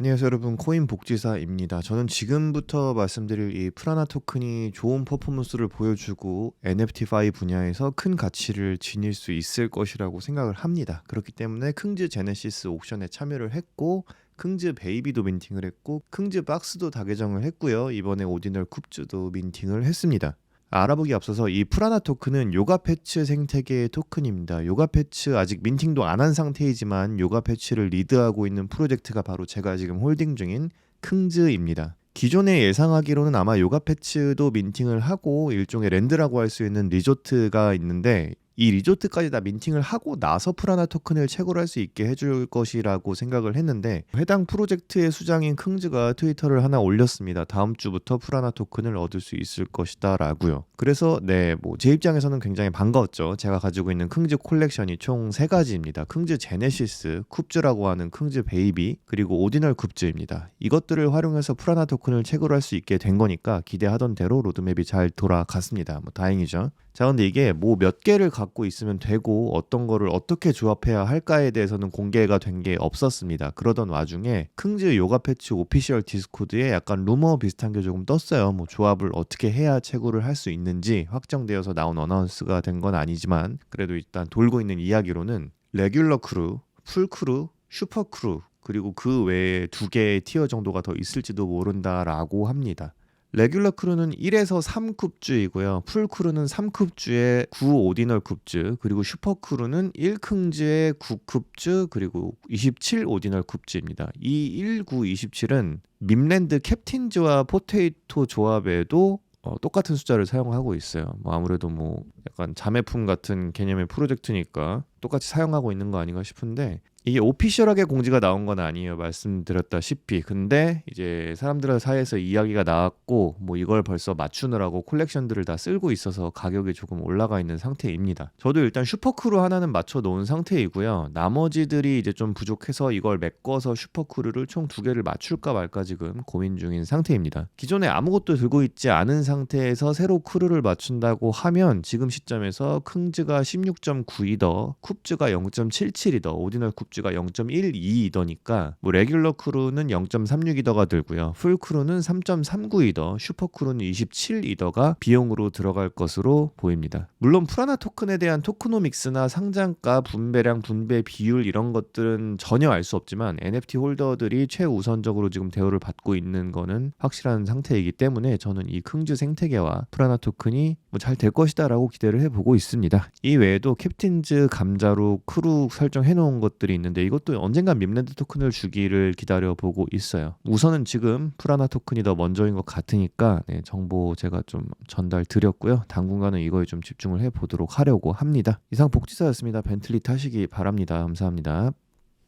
안녕하세요 여러분 코인 복지사입니다. 저는 지금부터 말씀드릴 이 프라나 토큰이 좋은 퍼포먼스를 보여주고 NFT5 분야에서 큰 가치를 지닐 수 있을 것이라고 생각을 합니다. 그렇기 때문에 킁즈 제네시스 옥션에 참여를 했고 킁즈 베이비도 민팅을 했고 킁즈 박스도 다 개정을 했고요. 이번에 오디널 쿱즈도 민팅을 했습니다. 알아보기 앞서서 이 프라나 토큰은 요가 패치 생태계의 토큰입니다. 요가 패치 아직 민팅도 안 한 상태이지만 요가 패치를 리드하고 있는 프로젝트가 바로 제가 지금 홀딩 중인 킁즈입니다. 기존에 예상하기로는 아마 요가 패치도 민팅을 하고 일종의 랜드라고 할 수 있는 리조트가 있는데 이 리조트까지 다 민팅을 하고 나서 프라나 토큰을 채굴할 수 있게 해줄 것이라고 생각을 했는데 해당 프로젝트의 수장인 킁즈가 트위터를 하나 올렸습니다. 다음 주부터 프라나 토큰을 얻을 수 있을 것이다라고요. 그래서 네, 뭐 제 입장에서는 굉장히 반가웠죠. 제가 가지고 있는 킁즈 콜렉션이 총 세 가지입니다. 킁즈 제네시스, 쿱즈라고 하는 킁즈 베이비, 그리고 오디널 쿱즈입니다. 이것들을 활용해서 프라나 토큰을 채굴할 수 있게 된 거니까 기대하던 대로 로드맵이 잘 돌아갔습니다. 뭐 다행이죠. 자, 근데 이게 뭐 몇 개를 갖고 있으면 되고 어떤 거를 어떻게 조합해야 할까에 대해서는 공개가 된 게 없었습니다. 그러던 와중에 킁즈 요가 패치 오피셜 디스코드에 약간 루머 비슷한 게 조금 떴어요. 뭐 조합을 어떻게 해야 채굴을 할 수 있는지 확정되어서 나온 어나운스가 된 건 아니지만 그래도 일단 돌고 있는 이야기로는 레귤러 크루, 풀 크루, 슈퍼 크루 그리고 그 외에 두 개의 티어 정도가 더 있을지도 모른다라고 합니다. 레귤러 크루는 1에서 3쿱즈이고요. 풀 크루는 3쿱즈에 9 오디널 쿱즈, 그리고 슈퍼 크루는 1킁즈에 9쿱즈, 그리고 27 오디널 쿱즈입니다. 이 1, 9, 27은 밈랜드 캡틴즈와 포테이토 조합에도 어, 똑같은 숫자를 사용하고 있어요. 뭐 아무래도 뭐 약간 자매품 같은 개념의 프로젝트니까 똑같이 사용하고 있는 거 아닌가 싶은데 이게 오피셜하게 공지가 나온 건 아니에요. 말씀드렸다시피. 근데 이제 사람들 사이에서 이야기가 나왔고 뭐 이걸 벌써 맞추느라고 콜렉션들을 다 쓸고 있어서 가격이 조금 올라가 있는 상태입니다. 저도 일단 슈퍼크루 하나는 맞춰 놓은 상태이고요. 나머지들이 이제 좀 부족해서 이걸 메꿔서 슈퍼크루를 총 두 개를 맞출까 말까 지금 고민 중인 상태입니다. 기존에 아무것도 들고 있지 않은 상태에서 새로 크루를 맞춘다고 하면 지금 시점에서 킁즈가 16.9이더, 쿱즈가 0.77이더, 오디널 쿱즈가 0.12이더니까 뭐 레귤러 크루는 0.36이더가 들고요. 풀 크루는 3.39이더, 슈퍼 크루는 27이더가 비용으로 들어갈 것으로 보입니다. 물론 프라나 토큰에 대한 토크노믹스나 상장가, 분배량, 분배 비율 이런 것들은 전혀 알 수 없지만 NFT 홀더들이 최우선적으로 지금 대우를 받고 있는 거는 확실한 상태이기 때문에 저는 이 킁즈 생태계와 프라나 토큰이 뭐 잘 될 것이다라고 기대를 해보고 있습니다. 이 외에도 캡틴즈 감자로 크루 설정해 놓은 것들이 있는데 이것도 언젠간 밈랜드 토큰을 주기를 기다려 보고 있어요. 우선은 지금 프라나 토큰이 더 먼저인 것 같으니까 네, 정보 제가 좀 전달 드렸고요. 당분간은 이거에 좀 집중을 해 보도록 하려고 합니다. 이상 복지사였습니다. 벤틀리 타시기 바랍니다. 감사합니다.